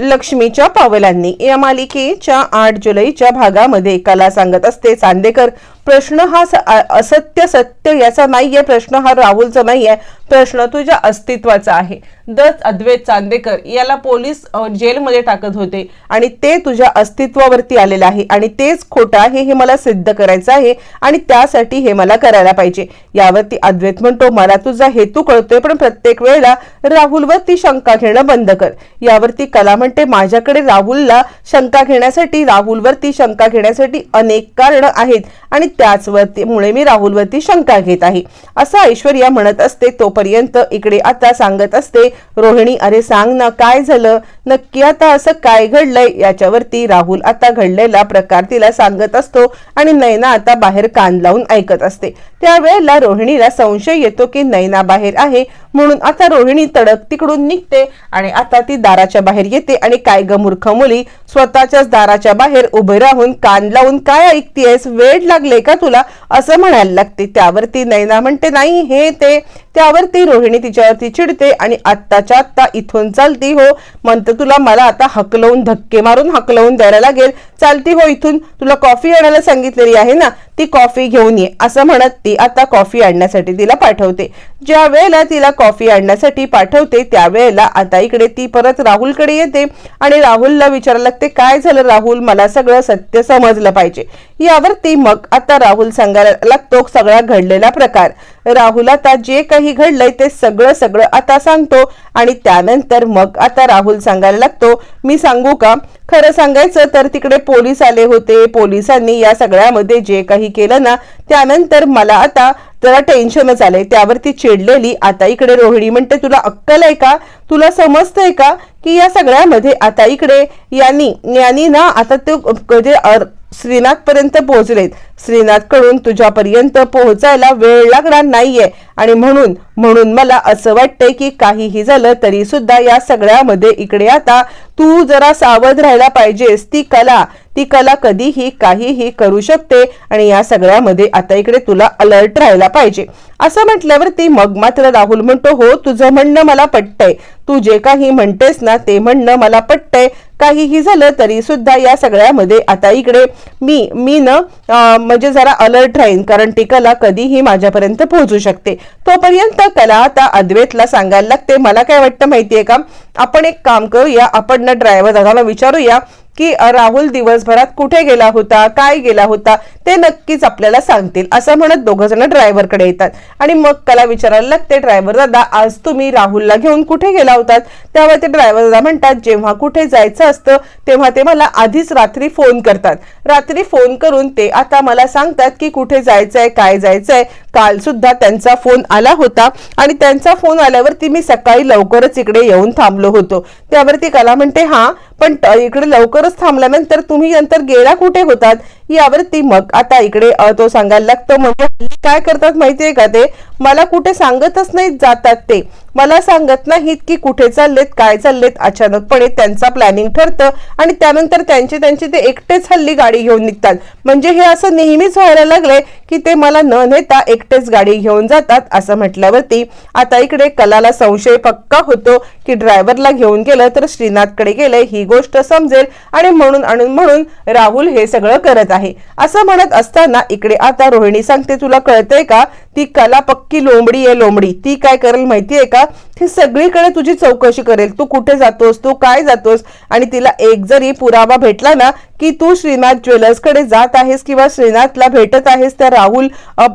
लक्ष्मीच्या पावलांनी या मालिकेच्या आठ जुलैच्या भागामध्ये कला सांगत असते चांदेकर. प्रश्न हा स- असत्य सत्य याचा नाहीये प्रश्न हा राहुलचा नाहीये प्रश्न तुझ्या अस्तित्वाचा आहे. दत्त अद्वैत चांदेकर याला पोलीस जेलमध्ये टाकत होते आणि ते तुझ्या अस्तित्वावरती आलेलं आहे. आणि तेच खोटं आहे हे मला सिद्ध करायचं आहे आणि त्यासाठी हे मला करायला पाहिजे. यावरती अद्वैत म्हणतो मला तुझा हेतू कळतोय पण प्रत्येक वेळेला राहुलवरती शंका घेणं बंद कर. यावरती कला म्हणते माझ्याकडे राहुलला शंका घेण्यासाठी राहुलवरती शंका घेण्यासाठी अनेक कारणं आहेत आणि त्याचवरतीमुळे मी राहुलवरती शंका घेत आहे. असं ऐश्वर्या म्हणत असते तोपर्यंत इकडे आता सांगत असते रोहिणी अरे सांग ना काय झालं? नक्की आता असं काय घडलंय? याच्यावरती राहुल आता घडलेला प्रकार तिला सांगत असतो आणि नैना आता बाहेर कान लावून ऐकत असते. त्यावेळेला रोहिणीला संशय येतो की नैना बाहेर आहे म्हणून आता रोहिणी तडक तिकडून निघते आणि आता ती दाराच्या बाहेर येते आणि काय गमूर्ख मूर्ख मुली स्वतःच्याच दाराच्या बाहेर उभे राहून कान लावून काय ऐकतेस वेळ लागले का तुला असं म्हणायला लागते? त्यावरती नैना म्हणते नाही हे ते. त्यावरती रोहिणी तिच्यावरती चिडते आणि आत्ताच्या आत्ता इथून चालती हो. म्हणतं तुला मला आता हकलवून धक्के मारून हकलवून द्यायला लागेल. चालती हो इथून. तुला कॉफी आणायला सांगितलेली आहे ना? ती कॉफी घेऊन ये असं म्हणत ती आता कॉफी आणण्यासाठी तिला पाठवते. ज्या वेळेला तिला कॉफी आणण्यासाठी पाठवते त्यावेळेला आता इकडे ती परत राहुलकडे येते. आणि राहुलला विचारायला लागते काय झालं राहुल? मला सगळं सत्य समजलं पाहिजे. यावर ती मग आता राहुल सांगायला लागतो सगळा घडलेला प्रकार. राहुल आता जे काही घडलंय ते सगळं सगळं आता सांगतो. आणि त्यानंतर मग आता राहुल सांगायला लागतो मी सांगू का? खरं सांगायचं तर तिकडे पोलीस आले होते. पोलिसांनी या सगळ्यामध्ये जे काही केलं ना त्यानंतर मला आता जरा टेन्शनच आलंय. त्यावरती चिडलेली आता इकडे रोहिणी म्हणते तुला अक्कल आहे का? तुला समजतंय का की या सगळ्यामध्ये आता इकडे यांनी यांनी ना आता ते म्हणजे श्रीनाथपर्यंत पोहोचलेत. श्रीनाथकडून तुझ्यापर्यंत पोहोचायला वेळ लागणार नाहीये. आणि म्हणून म्हणून मला असं वाटतंय की काहीही झालं तरी सुद्धा या सगळ्यामध्ये इकडे आता तू जरा सावध राहायला पाहिजेस. ती कला ती कला कधीही काहीही करू शकते आणि या सगळ्यामध्ये आता इकडे तुला अलर्ट राहायला पाहिजे. असं म्हटल्यावरती मग मात्र राहुल म्हणतो हो तुझं म्हणणं मला पटतंय. तू जे काही म्हणतेस ना ते म्हणणं मला पटतंय. काहीही झालं तरी सुद्धा या सगळ्यामध्ये आता इकडे मी मी न म्हणजे जरा अलर्ट राहीन कारण ती कला कधीही माझ्यापर्यंत पोहोचू शकते. तोपर्यंत कला आता अद्वैतला सांगायला लागते. मला काय वाटतं माहितीये का? आपण एक काम करूया आपण ना ड्रायव्हर दादाला विचारूया की राहुल दिवसभरात कुठे गेला होता? काय गेला होता? ते नक्कीच आपल्याला सांगतील. असं म्हणत दोघ जण ड्रायव्हरकडे येतात. आणि मग कला विचारायला लागते ड्रायव्हर दादा आज तुम्ही राहुलला घेऊन कुठे गेला होतात? त्यावर ते ड्रायव्हर दादा म्हणतात जेव्हा कुठे जायचं असतं तेव्हा ते मला आधीच रात्री फोन करतात. रात्री फोन करून ते आता मला सांगतात की कुठे जायचंय काय जायचंय. काल सुद्धा त्यांचा फोन आला होता आणि त्यांचा फोन आल्यावरती मी सकाळी लवकरच इकडे येऊन थांबलो होतो. त्यावरती कला म्हणते हा पण इकडे लवकरच थांबल्यानंतर तुम्ही नंतर गेला कुठे होतात? यावरती मग आता इकडे तो सांगायला लागतो म्हणजे काय करतात माहितीये का ते? मला कुठे सांगतच नाहीत जातात ते. मला सांगत नाहीत की कुठे चाललेत काय चाललेत. अचानकपणे त्यांचा प्लॅनिंग ठरतं आणि त्यानंतर त्यांचे त्यांचे ते एकटेच हल्ली गाडी घेऊन निघतात. म्हणजे हे असं नेहमीच व्हायला लागले की ते मला न नेता एकटेच गाडी घेऊन जातात असं म्हटल्यावरती आता इकडे कलाला संशय पक्का होतो की ड्रायव्हरला घेऊन गेलं तर श्रीनाथकडे गेलंय ही गोष्ट समजेल आणि म्हणून आणून म्हणून राहुल हे सगळं करत आहे. असं म्हणत असताना इकडे आता रोहिणी सांगते तुला कळतंय का? ती कला पक्का लोंबडी आहे लोंबडी. ती काय करेल माहिती आहे का? ती सगळीकडे तुझी चौकशी करेल. तू कुठे जातोस तू काय जातोस? आणि तिला एक जरी पुरावा भेटला ना की तू श्रीनाथ ज्वेलर्सकडे जात आहेस किंवा श्रीनाथला भेटत आहेस त्या राहुल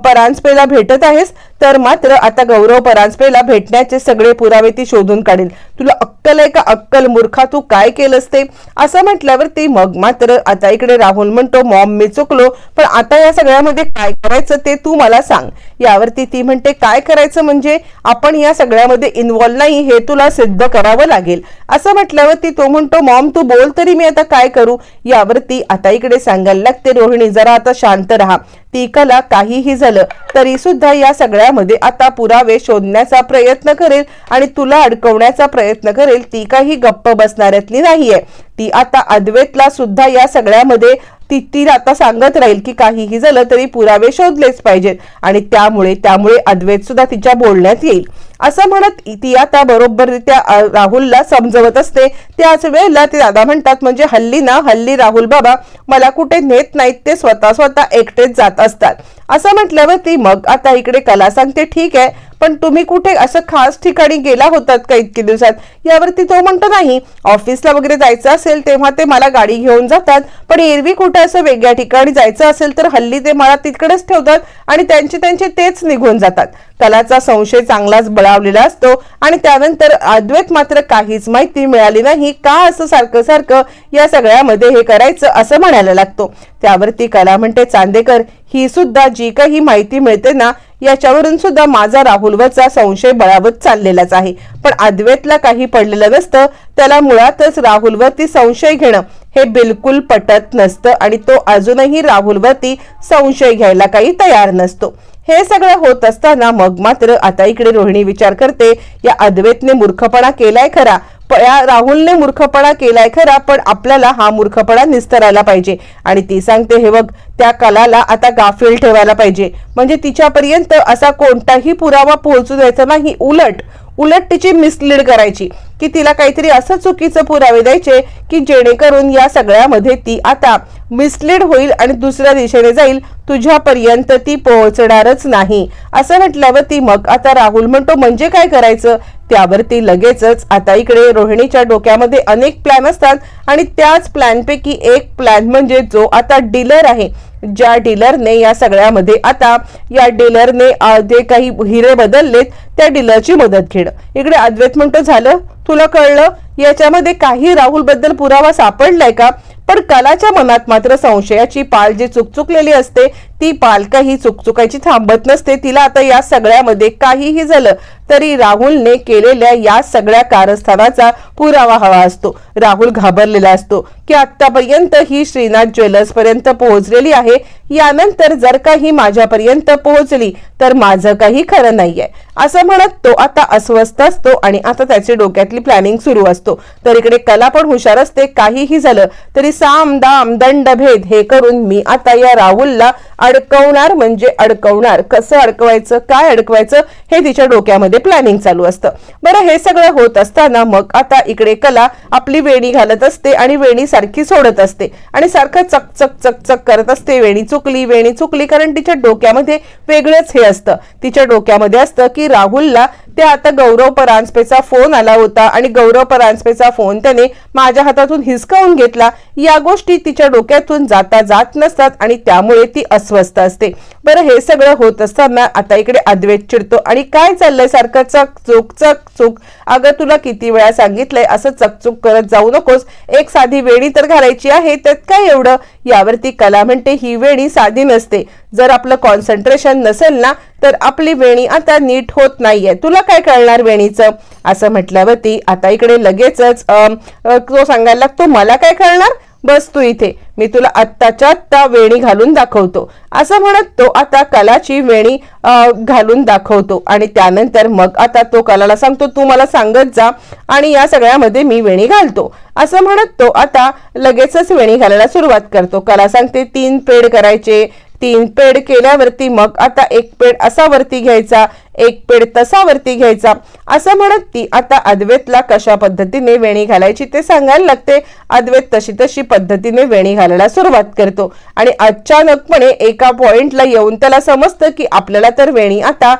परांजपेला भेटत आहेस तर मात्र आता गौरव परांजपेला भेटण्याचे सगळे पुरावे ती शोधून काढेल. तुला अक्कल आहे का? अक्कल मूर्खा तू काय केलंस ते? असं म्हटल्यावर ती मग मात्र आता इकडे राहुल म्हणतो मॉम मी चुकलो पण आता या सगळ्यामध्ये काय करायचं ते तू मला सांग. यावरती ती म्हणते काय करायचं म्हणजे? आपण या सगळ्यामध्ये इन्व्हॉल्व नाही हे तुला सिद्ध करावं लागेल. असं म्हटल्यावरती तो म्हणतो मॉम तू बोल तरी मी आता काय करू? यावरती आता इकडे सांगायला लागते रोहिणी जरा आता शांत राहा. ती कला काहीही झालं तरी सुद्धा या सगळ्यामध्ये आता पुरावे शोधण्याचा प्रयत्न करेल आणि तुला अडकवण्याचा प्रयत्न करेल. ती काही गप्प बसणाऱ्यातली नाहीये. ती आता अद्वैतला सुद्धा या सगळ्यामध्ये ती ती आता सांगत राहील की काहीही झालं तरी पुरावे शोधलेच पाहिजेत. आणि त्यामुळे त्यामुळे अद्वैत सुद्धा तिच्या बोलण्यात येईल. असं म्हणत ती आता बरोबररित्या राहुलला समजवत असते. त्याच वेळेला ते दादा म्हणतात म्हणजे हल्ली ना हल्ली राहुल बाबा मला कुठे नेत नाहीत ते स्वतः स्वतः एकटेच जात असतात. असं म्हटल्यावर ती मग आता इकडे कला सांगते ठीक आहे पण तुम्ही कुठे असं खास ठिकाणी गेला होतात का इतके दिवसात? यावरती तो म्हणतो नाही ऑफिसला वगैरे जायचं असेल तेव्हा ते मला गाडी घेऊन जातात. पण एरवी कुठे असं वेगळ्या ठिकाणी जायचं असेल तर हल्ली ते मला तिकडेच ठेवतात आणि त्यांचे त्यांचे तेच निघून जातात. कलाचा संशय चांगलाच बळावलेला असतो आणि त्यानंतर अद्वैत मात्र काहीच माहिती मिळाली नाही. का असं सारखं सारखं या सगळ्यामध्ये हे करायचं असं म्हणायला लागतो. त्यावरती कला म्हणते चांदेकर ही सुद्धा जी काही माहिती मिळते ना याच्यावरून सुद्धा माझा राहुलवरचा संशय बळावत चाललेलाच आहे. पण अद्वैतला काही पडलेलं नसतं त्याला मुळातच राहुलवरती संशय घेणं हे बिलकुल पटत नसतं आणि तो अजूनही राहुलवरती संशय घ्यायला काही तयार नसतो. हे सगळं होत असताना मग मात्र आता इकडे रोहिणी विचार करते या अद्वैतने मूर्खपणा केलाय खरा राहुलने मूर्खपणा केलाय खरा पण आपल्याला हा मूर्खपणा निस्तरायला पाहिजे. आणि ती सांगते हे बघ त्या कलाला आता गाफील ठेवायला पाहिजे. म्हणजे तिच्यापर्यंत असा कोणताही पुरावा पोहोचू द्यायचा नाही. उलट उलट तिची मिसलीड करायची. की तिला काहीतरी असं चुकीचं पुरावे द्यायचे की जेणेकरून या सगळ्यामध्ये ती आता मिसलीड होईल आणि दुसऱ्या दिशेने जाईल. तुझ्यापर्यंत ती पोहोचणारच नाही. असं म्हटल्यावर ती मग आता राहुल म्हणतो म्हणजे काय करायचं? त्यावरती लगेचच. आता इकडे रोहिणीच्या डोक्यामध्ये अनेक प्लॅन असतात आणि त्याच प्लॅनपैकी एक प्लॅन म्हणजे जो आता डीलर आहे. ज्या डीलरने या सगळ्यामध्ये आता या डीलरने जे काही हिरे बदललेत त्या डीलरची मदत घेणं. इकडे अद्वैत म्हणतो झालं? तुला कळलं? याच्यामध्ये काही राहुलबद्दल पुरावा सापडलाय का? पण कलाच्या मनात मात्र संशयाची पाल जी चुकचुकलेली असते ती पालकही चुकचुकायची थांबत नसते. तिला आता या सगळ्यामध्ये काहीही झालं तरी राहुलने केलेल्या या सगळ्या कारस्थानाचा पुरावा हवा असतो. राहुल घाबरलेला असतो की आतापर्यंत ही श्रीनाथ ज्वेलर्स पर्यंत पोहोचलेली आहे. यानंतर जर का ही माझ्यापर्यंत पोहोचली तर माझं काही खरं नाहीये. असं म्हणत तो आता अस्वस्थ असतो आणि आता त्याची डोक्यातली प्लॅनिंग सुरू असतो. तर इकडे कला पण हुशार असते. काहीही झालं तरी साम दाम दंड भेद हे करून मी आता या राहुलला अडकवणार म्हणजे अडकवणार. कसं अडकवायचं काय अडकवायचं हे तिच्या डोक्यामध्ये प्लॅनिंग चालू असतं. बरं हे सगळं होत असताना मग आता इकडे कला आपली वेणी घालत असते आणि वेणी सारखी सोडत असते. आणि सारखं चकचक चकचक करत असते. वेणी चुकली वेणी चुकली कारण तिच्या डोक्यामध्ये वेगळंच हे असतं. तिच्या डोक्यामध्ये असतं की राहुलला ते आता गौरव परांजपेचा फोन आला होता आणि गौरव परांजपेचा फोन त्याने माझ्या हातातून हिसकावून घेतला. या गोष्टी तिच्या डोक्यातून जाता जात नसतात आणि त्यामुळे ती अस्वस्थ असते. बरं हे सगळं होत असताना आता इकडे अद्वैत चिडतो. आणि काय चाललंय सारखं चक चूक चक चूक? अगं तुला किती वेळा सांगितलंय असं चकचूक करत जाऊ नकोस. एक साधी वेणी तर घालायची आहे त्यात काय एवढं? यावरती कला म्हणते ही वेणी साधी नसते. जर आपलं कॉन्सन्ट्रेशन नसेल ना तर आपली वेणी आता नीट होत नाहीये. तुला काय कळणार वेणीचं? असं म्हटल्यावरती आता इकडे लगेचच तो सांगायला लागतो मला काय कळणार? बस तू इथे. मी तुला आत्ताच्या आत्ता वेणी घालून दाखवतो. असं म्हणत तो आता कलाची वेणी घालून दाखवतो. आणि त्यानंतर मग आता तो कलाला सांगतो तू मला सांगत जा आणि या सगळ्यामध्ये मी वेणी घालतो. असं म्हणत तो आता लगेचच वेणी घालायला सुरुवात करतो. कला सांगते तीन पेड करायचे तीन पेड केल्यावरती मग आता एक पेड असा वरती घ्यायचा एक पेड तसा वरती घ्यायचा. असं म्हणत ती आता अद्वैतला कशा पद्धतीने वेणी घालायची ते सांगायला लागते. अद्वैत तशी तशी पद्धतीने वेणी घालायला सुरुवात करतो. आणि अचानकपणे एका पॉइंटला येऊन त्याला समजतं की आपल्याला तर वेणी आता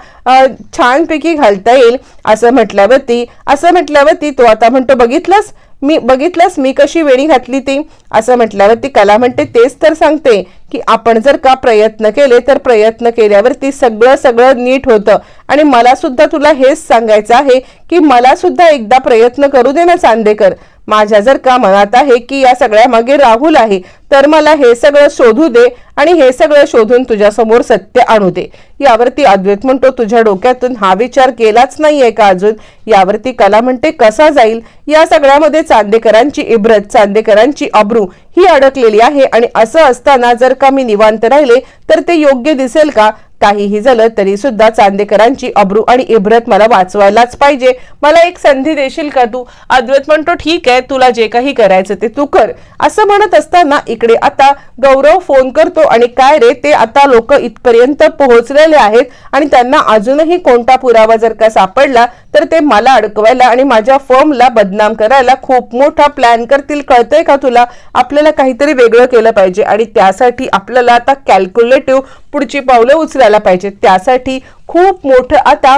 छानपैकी घालता येईल. असं म्हटल्यावरती असं म्हटल्यावरती तो आता म्हणतो बघितलंस? मी बघितलंस मी कशी वेणी घातली ती? असं म्हटल्यावरती कला म्हणते तेच तर सांगते. की आपण जर का प्रयत्न केले तर प्रयत्न केल्यावरती सगळं सगळं नीट होतं. आणि मला सुद्धा तुला हेच सांगायचं आहे की मला सुद्धा एकदा प्रयत्न करू दे ना चांदेकर. माझ्या जर का मनात आहे की या सगळ्या मागे राहुल आहे तर मला हे सगळं शोधू दे आणि हे सगळं शोधून तुझ्यासमोर सत्य आणू दे. यावरती अद्वैत म्हणतो तुझ्या डोक्यातून हा विचार केलाच नाहीये का अजून? यावरती कला म्हणते कसा जाईल? या सगळ्यामध्ये चांदेकरांची इब्रत चांदेकरांची अब्रू ही अडकलेली आहे आणि असं असताना जर का मी निवांत राहिले तर ते योग्य दिसेल का? काहीही झालं तरी सुद्धा चांदेकरांची अब्रू आणि इब्रत मला वाचवायलाच पाहिजे. मला एक संधी देशील का तू? अद्वैत म्हणतो ठीक आहे तुला जे काही करायचं ते तू कर. असं म्हणत असताना इकडे आता गौरव फोन करतो आणि काय रे ते आता लोक इथपर्यंत पोहोचलेले आहेत आणि त्यांना अजूनही कोणता पुरावा जर का सापडला तर ते मला अडकवायला आणि माझ्या फर्मला बदनाम करायला खूप मोठा प्लॅन करतील. कळतंय का तुला? आपल्याला काहीतरी वेगळं केलं पाहिजे आणि त्यासाठी आपल्याला आता कॅल्क्युलेटिव्ह पुढची पावलं उचलायला पाहिजे त्यासाठी खूप मोठं आता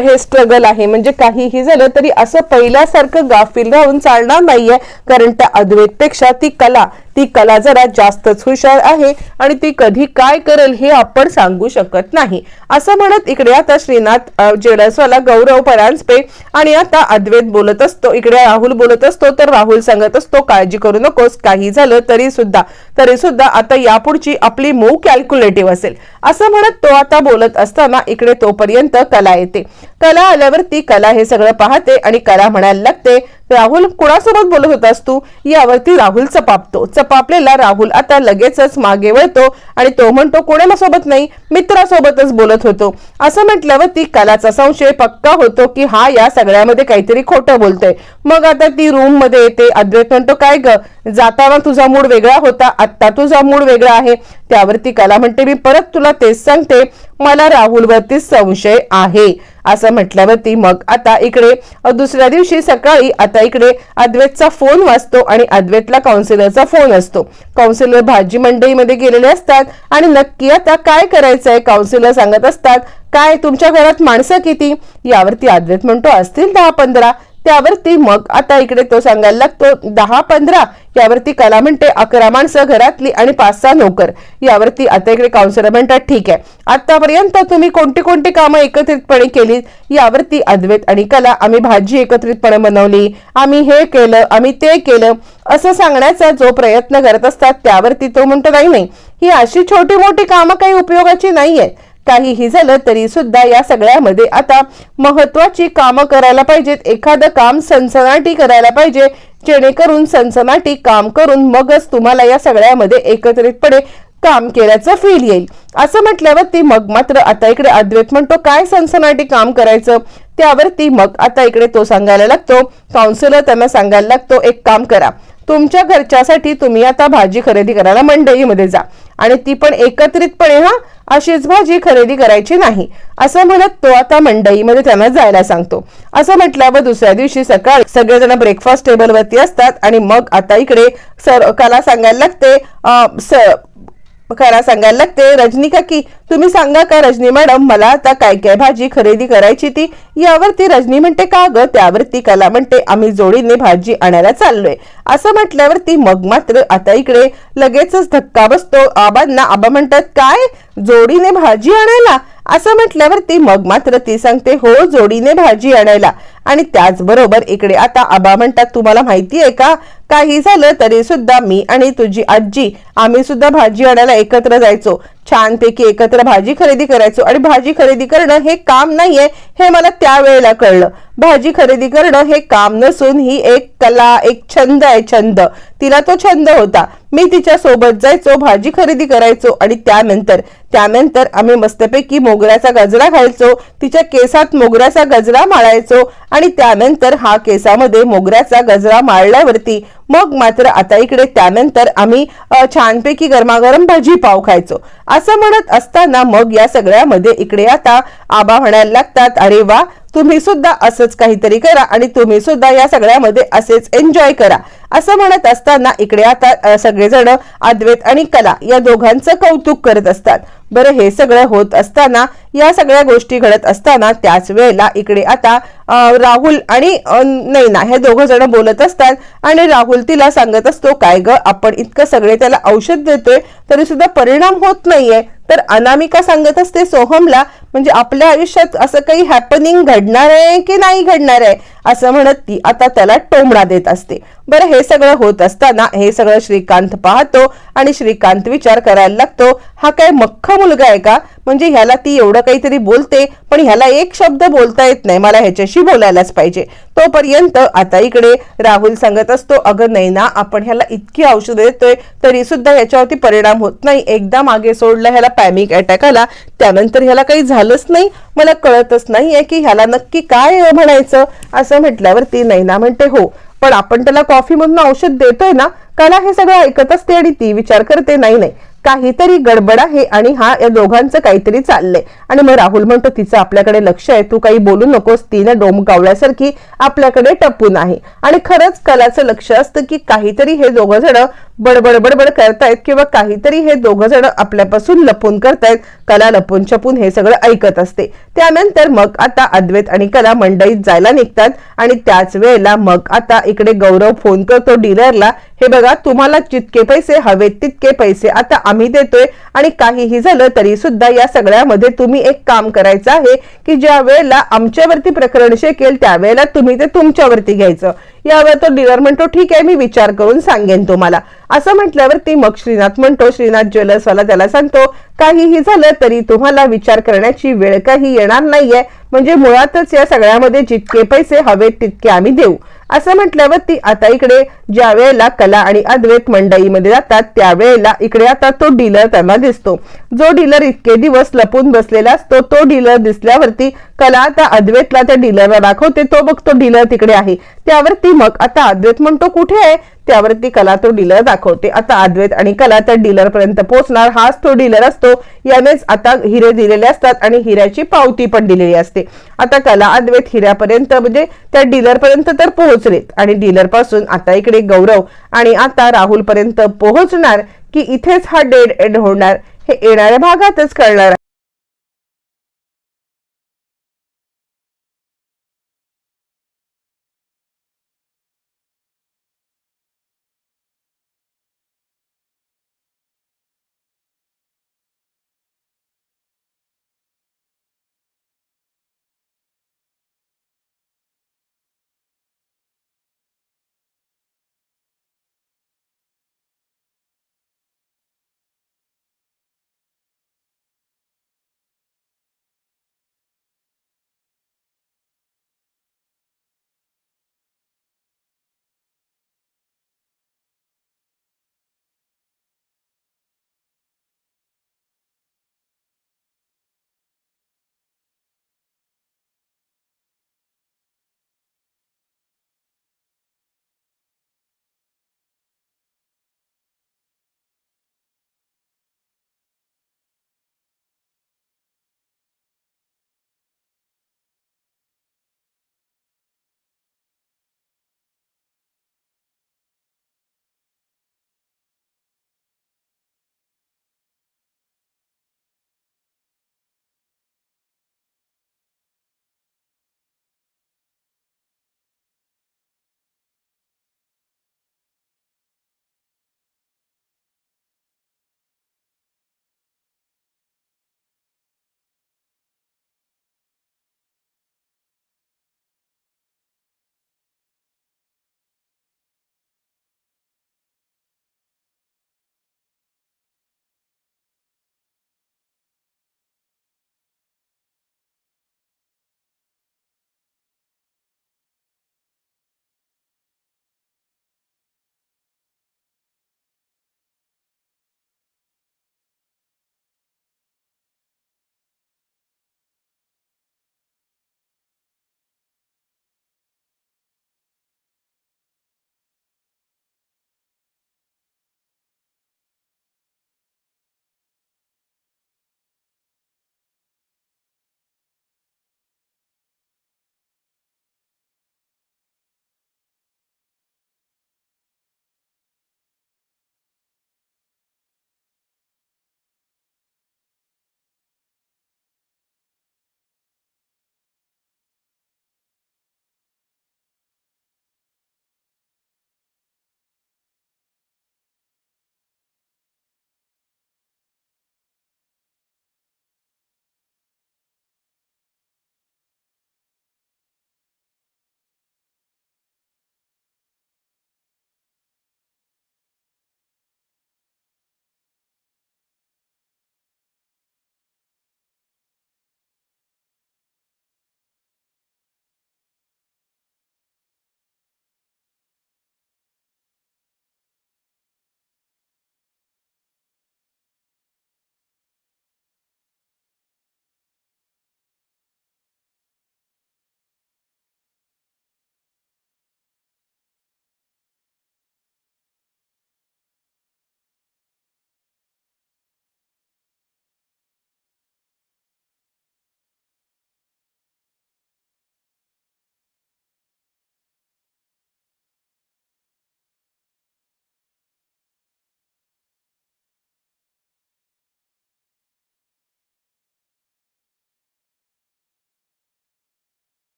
हे स्ट्रगल आहे. म्हणजे काहीही झालं तरी असं पहिल्यासारखं गाफील राहून चालणार नाहीये. कारण त्या अद्वैतपेक्षा ती कला ती कला जरा जास्तच हुशार आहे आणि ती कधी काय करेल हे आपण सांगू शकत नाही. असं म्हणत इकडे आता श्रीनाथ जेडसवाला गौरव परांजपे आणि आता अद्वैत बोलत असतो. इकडे राहुल बोलत असतो तर राहुल सांगत असतो काळजी करू नकोस काही झालं तरी सुद्धा तरी सुद्धा आता यापुढची आपली मूव कॅल्क्युलेटिव्ह असेल. असं म्हणत तो आता बोलत असताना इकडे तोपर्यंत कला येते. कला आल्यावरती कला हे सगळं पाहते आणि कला म्हणायला लागते राहुल कुणासोबत बोलत होतास तू? यावरती राहुल चपापतो. चपापलेला राहुल आता लगेचच मागे वळतो आणि तो म्हणतो कोणासोबत नाही? मित्रासोबतच बोलत होतो. असं म्हटल्यावरती कलाचा संशय पक्का होतो की हा या सगळ्यामध्ये काहीतरी खोटं बोलतोय. मग आता ती रूममध्ये येते. अद्वैत म्हणतो काय ग? जाताना तुझा मूड वेगळा होता. आत्ता तुझा मूड वेगळा आहे. त्यावरती कला म्हणते मी परत तुला तेच सांगते. मला राहुलवरती संशय आहे. असं म्हटल्यावरती मग आता इकडे दुसऱ्या दिवशी सकाळी आता इकडे अद्वैतचा फोन वाचतो आणि अद्वैतला काउन्सिलरचा फोन असतो. काउन्सिलर भाजी मंडईमध्ये गेलेले असतात आणि नक्की आता काय करायचंय? काउन्सिलर सांगत असतात काय तुमच्या घरात माणसं किती? यावरती अद्वैत म्हणतो असतील दहा पंधरा. त्यावरती मग आता इकडे तो सांगायला लागतो दहा पंधरा यावरती कला म्हणते अकरा माणसं घरातली आणि पाच सहा नोकर. यावरती आता इकडे काउन्सिलर म्हणतात ठीक आहे. आतापर्यंत तुम्ही कोणती कोणती कामं एकत्रितपणे केली? यावरती अद्वैत आणि कला आम्ही भाजी एकत्रितपणे बनवली आम्ही हे केलं आम्ही ते केलं असं सांगण्याचा जो प्रयत्न करत असतात त्यावरती तो म्हणतो नाही नाही ही अशी छोटी मोठी कामं काही उपयोगाची नाहीये काहीही झालं तरी सुद्धा या सगळ्यामध्ये आता महत्वाची कामं करायला पाहिजेत. एखादं काम सनसनाटी करायला पाहिजे. जेणेकरून सनसनाटी काम करून मगच तुम्हाला या सगळ्यामध्ये एकत्रितपणे काम केल्याचं फील येईल. असं म्हटल्यावरती मग मात्र आता इकडे अद्वैत म्हणतो काय सनसनाटी काम करायचं? त्यावरती मग आता इकडे तो सांगायला लागतो. काउन्सिलर त्यांना सांगायला लागतो एक काम करा. तुमच्या घरच्यासाठी तुम्ही आता भाजी खरेदी करायला मंडईमध्ये जा. आणि ती पण एकत्रितपणे हा अशीच भाजी खरेदी करायची नाही. असं म्हणत तो आता मंडईमध्ये त्यांना जायला सांगतो. असं म्हटल्यावर दुसऱ्या दिवशी सकाळी सगळेजण ब्रेकफास्ट टेबलवरती असतात आणि मग आता इकडे सर कला सांगायला लागते स- खरा सांगायला लागते रजनी काकी तुम्ही सांगा का रजनी मॅडम मला आता काय काय भाजी खरेदी करायची ती? यावरती रजनी म्हणते का ग? त्यावरती कला म्हणते आम्ही जोडीने भाजी आणायला चाललोय. असं म्हटल्यावरती मग मात्र आता इकडे लगेचच धक्का बसतो. आबांना आबा म्हणतात काय? जोडीने भाजी आणायला? असं म्हटल्यावरती मग मात्र ती सांगते हो जोडीने भाजी आणायला. आणि त्याचबरोबर इकडे आता आबा म्हणतात तुम्हाला माहिती आहे का? काही झालं तरी सुद्धा मी आणि तुझी आजी आम्ही सुद्धा भाजी आणायला एकत्र जायचो. छानपैकी एकत्र भाजी खरेदी करायचो. आणि भाजी खरेदी करणं हे काम नाहीये हे मला त्यावेळेला कळलं. भाजी खरेदी करणं हे काम नसून ही एक कला एक छंद आहे छंद. तिला तो छंद होता. मी तिच्या सोबत जायचो भाजी खरेदी करायचो आणि त्यानंतर त्यानंतर आम्ही मस्तपैकी मोगऱ्याचा गजरा घालायचो तिच्या केसात मोगऱ्याचा गजरा माळायचो आणि त्यानंतर हा केसामध्ये मोगऱ्याचा गजरा माळल्यावरती मग मात्र आता इकडे त्यानंतर आम्ही छानपैकी गरमागरम भाजी पाव खायचो. असं म्हणत असताना मग या सगळ्यामध्ये इकडे आता आबा म्हणायला लागतात अरे वा तुम्ही सुद्धा असंच काहीतरी करा आणि तुम्ही सुद्धा या सगळ्यामध्ये असेच एन्जॉय करा. असं म्हणत असताना इकडे आता सगळेजण अद्वैत आणि कला या दोघांचं कौतुक करत असतात. बरं हे सगळं होत असताना या सगळ्या गोष्टी घडत असताना त्याच वेळेला इकडे आता राहुल आणि नैना हे दोघं जण बोलत असतात आणि राहुल तिला सांगत असतो काय ग आपण इतकं सगळे त्याला औषध देतोय तरी सुद्धा परिणाम होत नाहीये. तर अनामिका सांगत असते सोहमला म्हणजे आपल्या आयुष्यात असं काही हॅपनिंग घडणार आहे की नाही घडणार आहे? असं म्हणत ती आता त्याला टोमणा देत असते. बरं हे सगळं होत असताना हे सगळं श्रीकांत पाहतो आणि श्रीकांत विचार करायला लागतो हा काय मख्खा मुलगा आहे का? म्हणजे ह्याला ती एवढं काहीतरी बोलते पण ह्याला एक शब्द बोलता येत नाही. मला ह्याच्याशी बोलायलाच पाहिजे. तोपर्यंत आता इकडे राहुल सांगत असतो अगं नाही ना आपण ह्याला इतकी औषधं देतोय तरी सुद्धा ह्याच्यावरती परिणाम होत नाही. एकदा मागे सोडला ह्याला पॅनिक अटॅक आला त्यानंतर ह्याला काही झालंच नाही. मला कळतच नाहीये की ह्याला नक्की काय म्हणायचं? असं म्हटल्यावर ती नैना म्हणते हो पण आपण त्याला कॉफी मधून औषध देतोय ना कला हे सगळं ऐकत असते आणि ती विचार करते नाही नाही काहीतरी गडबड आहे आणि हा या दोघांचं काहीतरी चाललंय. आणि मग राहुल म्हणतो तिचं आपल्याकडे लक्ष आहे तू काही बोलू नकोस तिने डोमकावल्यासारखी आपल्याकडे टपून आहे. आणि खरंच कलाचं लक्ष असतं की काहीतरी हे दोघं जण बडबड बडबड करतायत किंवा काहीतरी हे दोघं जण आपल्यापासून लपून करतायत. कला लपून छपून हे सगळं ऐकत असते. त्यानंतर मग आता अद्वैत आणि कला मंडईत जायला निघतात आणि त्याच वेळेला मग आता इकडे गौरव फोन करतो डीलरला हे बघा तुम्हाला जितके पैसे हवेत तितके पैसे आता आम्ही देतोय आणि काहीही झालं तरी सुद्धा या सगळ्यामध्ये तुम्ही एक काम करायचं आहे की ज्या वेळेला आमच्यावरती प्रकरण शेकेल त्यावेळेला तुम्ही ते तुमच्यावरती घ्यायचं. यावर तो डीलर म्हणतो ठीक आहे मी विचार करून सांगेन तुम्हाला. असं म्हटल्यावरती मग श्रीनाथ म्हणतो श्रीनाथ ज्वेलर्सवाला त्याला सांगतो काहीही झालं तरी तुम्हाला विचार करण्याची वेळ काही येणार नाहीये. म्हणजे मुळातच या सगळ्यामध्ये जितके पैसे हवेत तितके आम्ही देऊ. असं म्हटल्यावर ती आता इकडे ज्या वेळेला कला आणि अद्वैत मंडईमध्ये जातात त्यावेळेला इकडे आता तो डीलर त्यांना दिसतो. जो डीलर इतके दिवस लपून बसलेला असतो तो डीलर दिसल्यावरती कला आता अद्वैतला त्या डीलरला दाखवते तो बघ तो डीलर तिकडे आहे. त्यावरती मग आता अद्वैत म्हणतो कुठे आहे? त्यावरती कला तो डीलर दाखवते. आता अद्वैत आणि कला तर डीलर पर्यंत पोहोचणार. हाच तो डीलर असतो. यानेच आता हिरे दिलेले असतात आणि हिऱ्याची पावती पण दिलेली असते. आता कला अद्वैत हिऱ्यापर्यंत म्हणजे त्या डीलर पर्यंत तर पोहोचलेत. आणि डीलरपासून आता इकडे गौरव आणि आता राहुल पर्यंत पोहोचणार की इथेच हा डेड एंड होणार. हे येणाऱ्या भागातच कळणार